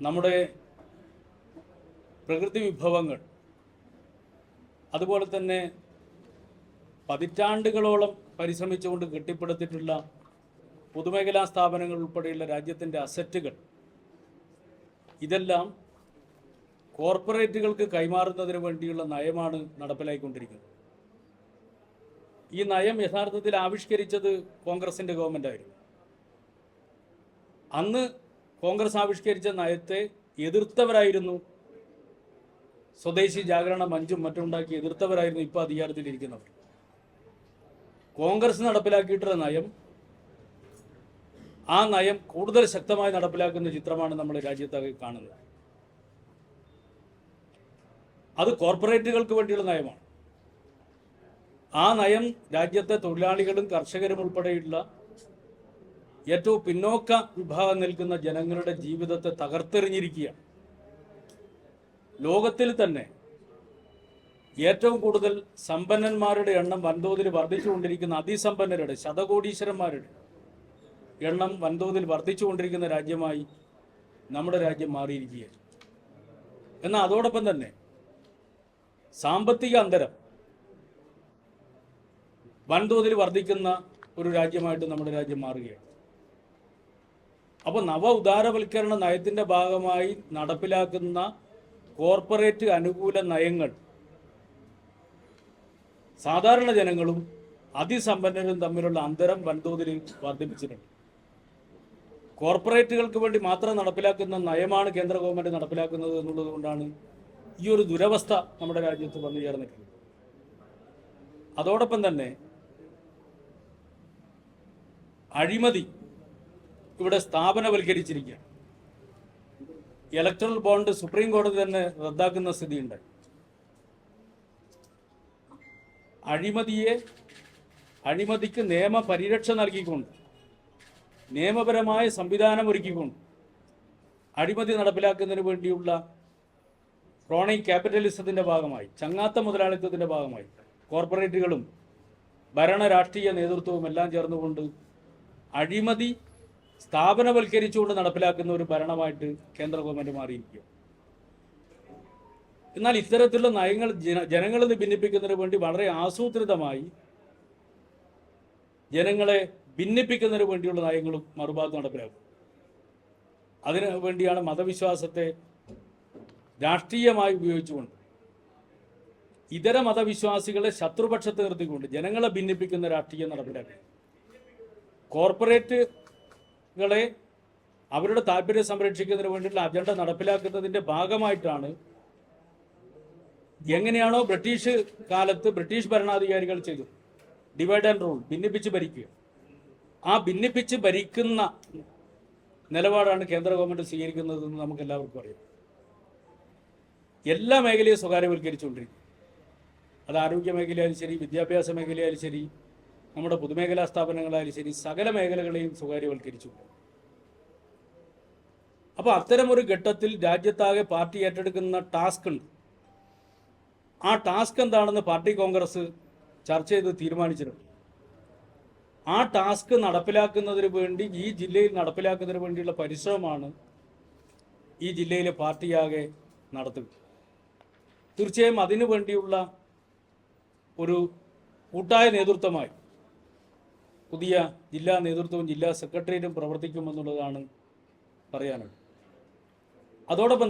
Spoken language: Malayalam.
നമ്മുടെ പ്രകൃതി വിഭവങ്ങൾ അതുപോലെ തന്നെ പതിറ്റാണ്ടുകളോളം പരിശ്രമിച്ചുകൊണ്ട് കെട്ടിപ്പടുത്തിട്ടുള്ള പൊതുമേഖലാ സ്ഥാപനങ്ങൾ ഉൾപ്പെടെയുള്ള രാജ്യത്തിന്റെ അസറ്റുകൾ ഇതെല്ലാം കോർപ്പറേറ്റുകൾക്ക് കൈമാറുന്നതിന് വേണ്ടിയുള്ള നയമാണ് നടപ്പിലായിക്കൊണ്ടിരിക്കുന്നത്. ഈ നയം യഥാർത്ഥത്തിൽ ആവിഷ്കരിച്ചത് കോൺഗ്രസിന്റെ ഗവൺമെന്റായിരുന്നു അന്ന് കോൺഗ്രസ് ആവിഷ്കരിച്ച നയത്തെ എതിർത്തവരായിരുന്നു സ്വദേശി ജാഗരണ മഞ്ചും മറ്റുണ്ടാക്കി എതിർത്തവരായിരുന്നു ഇപ്പോൾ അധികാരത്തിലിരിക്കുന്നവർ കോൺഗ്രസ് നടപ്പിലാക്കിയിട്ടുള്ള നയം ആ നയം കൂടുതൽ ശക്തമായി നടപ്പിലാക്കുന്ന ചിത്രമാണ് നമ്മൾ രാജ്യത്താകെ കാണുന്നത്. അത് കോർപ്പറേറ്റുകൾക്ക് വേണ്ടിയുള്ള നയമാണ്. ആ നയം രാജ്യത്തെ തൊഴിലാളികളും കർഷകരും ഉൾപ്പെടെയുള്ള ഏറ്റവും പിന്നോക്ക വിഭാഗം നിൽക്കുന്ന ജനങ്ങളുടെ ജീവിതത്തെ തകർത്തെറിഞ്ഞിരിക്കുകയാണ്. ലോകത്തിൽ തന്നെ ഏറ്റവും കൂടുതൽ സമ്പന്നന്മാരുടെ എണ്ണം വൻതോതിൽ വർദ്ധിച്ചുകൊണ്ടിരിക്കുന്ന അതിസമ്പന്നരുടെ ശതകോടീശ്വരന്മാരുടെ എണ്ണം വൻതോതിൽ വർദ്ധിച്ചുകൊണ്ടിരിക്കുന്ന രാജ്യമായി നമ്മുടെ രാജ്യം മാറിയിരിക്കുകയാണ്. എന്നാൽ അതോടൊപ്പം തന്നെ സാമ്പത്തിക അന്തരം വൻതോതിൽ വർദ്ധിക്കുന്ന ഒരു രാജ്യമായിട്ട് നമ്മുടെ രാജ്യം മാറുകയാണ്. അപ്പോൾ നവ ഉദാരവൽക്കരണ നയത്തിന്റെ ഭാഗമായി നടപ്പിലാക്കുന്ന കോർപ്പറേറ്റ് അനുകൂല നയങ്ങൾ സാധാരണ ജനങ്ങളും അതിസമ്പന്നരും തമ്മിലുള്ള അന്തരം വൻതോതിൽ വർദ്ധിപ്പിച്ചിട്ടുണ്ട്. കോർപ്പറേറ്റുകൾക്ക് വേണ്ടി മാത്രം നടപ്പിലാക്കുന്ന നയമാണ് കേന്ദ്ര ഗവൺമെന്റ് നടപ്പിലാക്കുന്നത് എന്നുള്ളത് കൊണ്ടാണ് ഈ ഒരു ദുരവസ്ഥ നമ്മുടെ രാജ്യത്ത് വന്നു ചേർന്നിട്ടുള്ളത് അതോടൊപ്പം തന്നെ അഴിമതി ഇവിടെ സ്ഥാപനവൽക്കരിച്ചിരിക്കുകയാണ്. ഇലക്ട്രൽ ബോണ്ട് സുപ്രീം കോടതി തന്നെ റദ്ദാക്കുന്ന സ്ഥിതിയുണ്ടായി അഴിമതിയെ അഴിമതിക്ക് നിയമ പരിരക്ഷ നൽകിക്കൊണ്ട് നിയമപരമായ സംവിധാനം ഒരുക്കിക്കൊണ്ട് അഴിമതി നടപ്പിലാക്കുന്നതിന് വേണ്ടിയുള്ള ക്രോണിക് ക്യാപിറ്റലിസത്തിന്റെ ഭാഗമായി ചങ്ങാത്ത മുതലാളിത്തത്തിന്റെ ഭാഗമായി കോർപ്പറേറ്റുകളും ഭരണ രാഷ്ട്രീയ നേതൃത്വവും എല്ലാം ചേർന്നുകൊണ്ട് അഴിമതി സ്ഥാപനവൽക്കരിച്ചുകൊണ്ട് നടപ്പിലാക്കുന്ന ഒരു ഭരണമായിട്ട് കേന്ദ്ര ഗവൺമെന്റ് മാറിയിരിക്കുക എന്നാൽ ഇത്തരത്തിലുള്ള നയങ്ങൾ ജന ജനങ്ങളിൽ നിന്ന് ഭിന്നിപ്പിക്കുന്നതിന് വേണ്ടി വളരെ ആസൂത്രിതമായി ജനങ്ങളെ ഭിന്നിപ്പിക്കുന്നതിന് വേണ്ടിയുള്ള നയങ്ങളും മറുഭാഗത്ത് നടപ്പിലാക്കും. അതിനു വേണ്ടിയാണ് മതവിശ്വാസത്തെ രാഷ്ട്രീയമായി ഉപയോഗിച്ചുകൊണ്ട് ഇതര മതവിശ്വാസികളെ ശത്രുപക്ഷത്ത് നിർത്തിക്കൊണ്ട് ജനങ്ങളെ ഭിന്നിപ്പിക്കുന്ന രാഷ്ട്രീയം നടപ്പിലാക്കുക കോർപ്പറേറ്റുകളെ അവരുടെ താല്പര്യം സംരക്ഷിക്കുന്നതിന് വേണ്ടിയിട്ടുള്ള അജണ്ട നടപ്പിലാക്കുന്നതിന്റെ ഭാഗമായിട്ടാണ് എങ്ങനെയാണോ ബ്രിട്ടീഷ് കാലത്ത് ബ്രിട്ടീഷ് ഭരണാധികാരികൾ ചെയ്തു ഡിവൈഡ് ആൻഡ് റൂൾ ഭിന്നിപ്പിച്ച് ഭരിക്കുക. ആ ഭിന്നിപ്പിച്ച് ഭരിക്കുന്ന നിലപാടാണ് കേന്ദ്ര ഗവൺമെന്റ് സ്വീകരിക്കുന്നതെന്ന് നമുക്ക് എല്ലാവർക്കും അറിയാം. എല്ലാ മേഖലയും സ്വകാര്യവൽക്കരിച്ചുകൊണ്ടിരിക്കും അത് ആരോഗ്യ മേഖലയായാലും ശരി വിദ്യാഭ്യാസ മേഖലയായാലും ശരി നമ്മുടെ പൊതുമേഖലാ സ്ഥാപനങ്ങളായാലും ശരി സകല മേഖലകളെയും സ്വകാര്യവൽക്കരിച്ചു. അപ്പോൾ അത്തരമൊരു ഘട്ടത്തിൽ രാജ്യത്താകെ പാർട്ടി ഏറ്റെടുക്കുന്ന ടാസ്ക് ഉണ്ട്. ആ ടാസ്ക് എന്താണെന്ന് പാർട്ടി കോൺഗ്രസ് ചർച്ച ചെയ്ത് തീരുമാനിച്ചിട്ടുണ്ട്. ആ ടാസ്ക് നടപ്പിലാക്കുന്നതിന് വേണ്ടി ഈ ജില്ലയിൽ നടപ്പിലാക്കുന്നതിന് വേണ്ടിയുള്ള പരിശ്രമമാണ് ഈ ജില്ലയിലെ പാർട്ടിയാകെ നടത്തുക തീർച്ചയായും അതിനു വേണ്ടിയുള്ള ഒരു കൂട്ടായ നേതൃത്വമായി പുതിയ ജില്ലാ നേതൃത്വവും ജില്ലാ സെക്രട്ടേറിയറ്റും പ്രവർത്തിക്കുമെന്നുള്ളതാണ് പറയാനുള്ളത്. അതോടൊപ്പം